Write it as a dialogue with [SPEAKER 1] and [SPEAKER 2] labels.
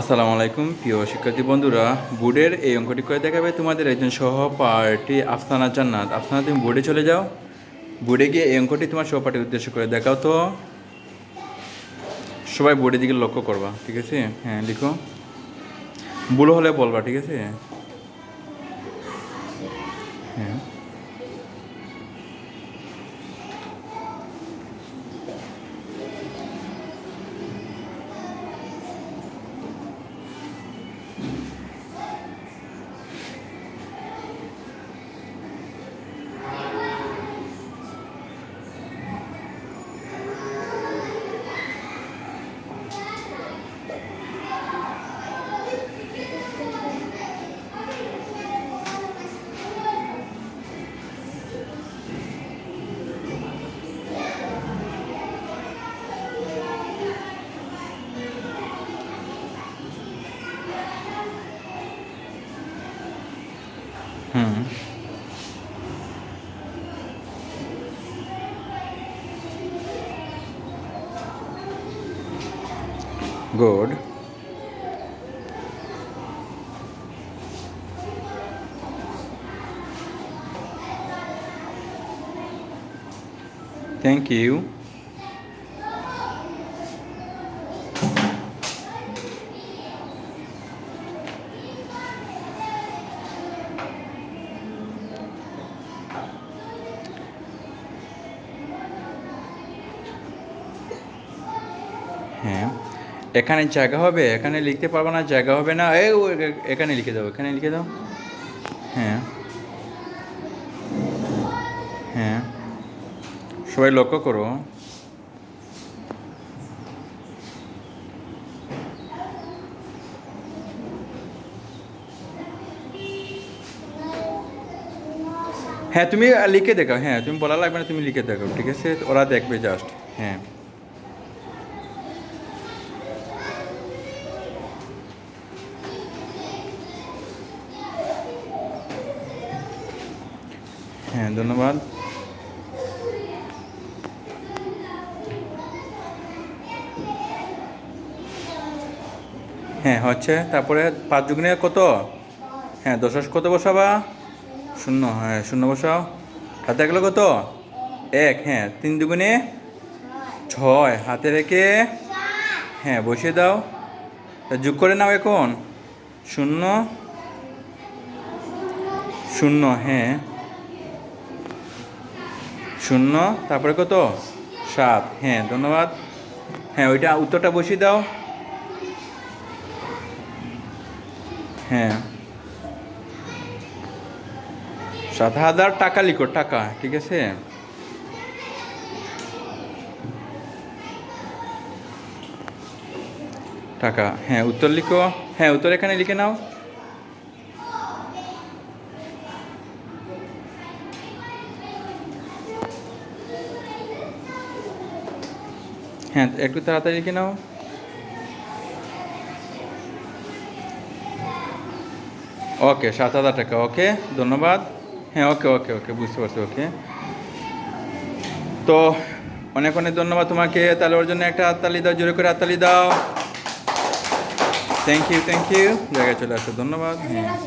[SPEAKER 1] আসসালামু আলাইকুম, প্রিয় শিক্ষার্থী বন্ধুরা। বোর্ডের এই অঙ্কটি করে দেখাবে তোমাদের একজন সহপাঠী আফসানা জান্নাত। আফসানা, তুমি বোর্ডে চলে যাও। বোর্ডে গিয়ে এই অঙ্কটি তোমার সহপাঠীর উদ্দেশ্য করে দেখাও তো। সবাই বোর্ডের দিকে লক্ষ্য করবা, ঠিক আছে? হ্যাঁ লিখো। ভুল হলে বলবা, ঠিক আছে? হ্যাঁ। হুম good. Thank you হ্যাঁ এখানে জায়গা হবে, এখানে লিখতে পারব না, জায়গা হবে না এ- এখানে লিখে দাও, এখানে লিখে দাও। হ্যাঁ হ্যাঁ সবাই লক্ষ্য করো। হ্যাঁ তুমি লিখে দেখাও হ্যাঁ তুমি বলা লাগবে না, তুমি লিখে দেখাও, ঠিক আছে? ওরা দেখবে জাস্ট হ্যাঁ। হ্যাঁ ধন্যবাদ। হ্যাঁ হচ্ছে, তারপরে পাঁচ যুগনে কত? হ্যাঁ দশাস কত বসাবা? শূন্য হ্যাঁ শূন্য বসাও। হাতে গেলো কত? এক হ্যাঁ তিন দুগুণে ছয়। হাতে রেখে হ্যাঁ বসিয়ে দাও। যোগ করে নাও এখন। শূন্য শূন্য হ্যাঁ। শূন্য, তারপরে কত? সাত। হ্যাঁ ধন্যবাদ। হ্যাঁ ওইটা উত্তরটা বসিয়ে দাও। হ্যাঁ। সাত হাজার টাকা লিখো, টাকা, ঠিক আছে? টাকা হ্যাঁ উত্তর লিখো। হ্যাঁ উত্তর এখানে লিখে নাও। হ্যাঁ একটু তাড়াতাড়ি লিখে নাও। ওকে, সাত হাজার টাকা, ওকে, ধন্যবাদ। হ্যাঁ ওকে ওকে ওকে, বুঝতে পারছি, ওকে। তো, অনেক অনেক ধন্যবাদ তোমাকে, তাহলে ওর জন্য একটা হাততালি দাও, জোরে করে হাততালি দাও। থ্যাংক ইউ থ্যাংক ইউ জায়গায় চলে আসো, ধন্যবাদ। হ্যাঁ।